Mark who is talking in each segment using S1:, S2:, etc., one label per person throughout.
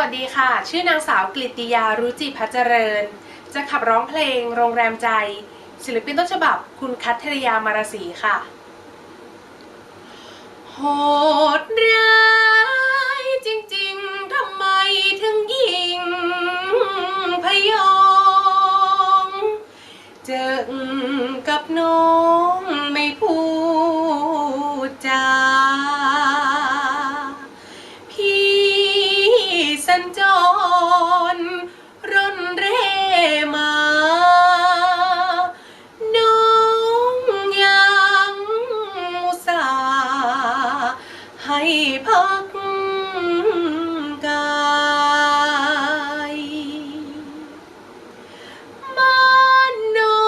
S1: วัสดีค่ะ ชื่อนางสาวกฤติยารุจิพัชเจริญ จะขับร้องเพลงโรงแรมใจ ศิลปินต้นฉบับคุณคัทธริยามารสีค่ะ โหดร้ายจริงๆ ทำไมถึงยิงพยองเจอกับน้องไม่พู พักกายบ้านน้อ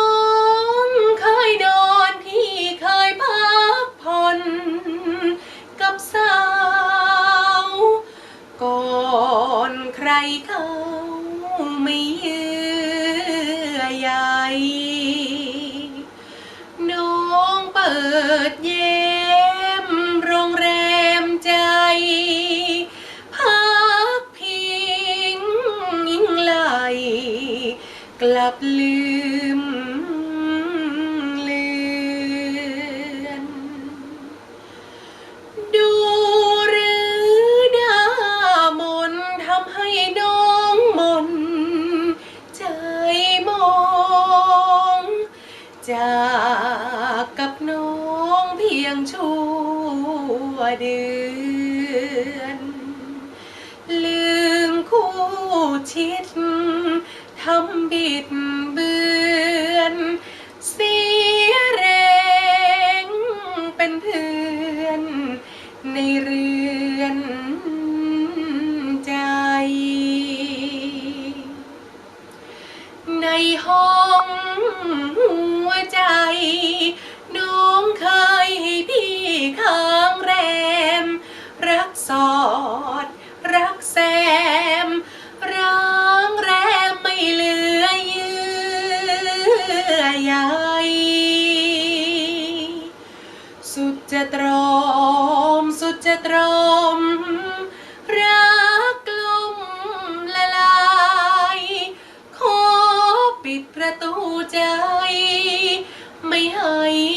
S1: งเคยนอนพี่เคยพักผ่อนกับสาว ก่อนใครเขาไม่เยื่อใย กลับลืมเลือนดูหรือหน้ามนทำให้น้องมนใจมองจากกับน้องเพียงชั่วเดือน ลืมคู่ชิด ทำบิดเบือนเสียแรงเป็นเพื่อนในเรือนใจ ในห้อง ตรม รักกลมละลาย ขอปิดประตูใจ ไม่ให้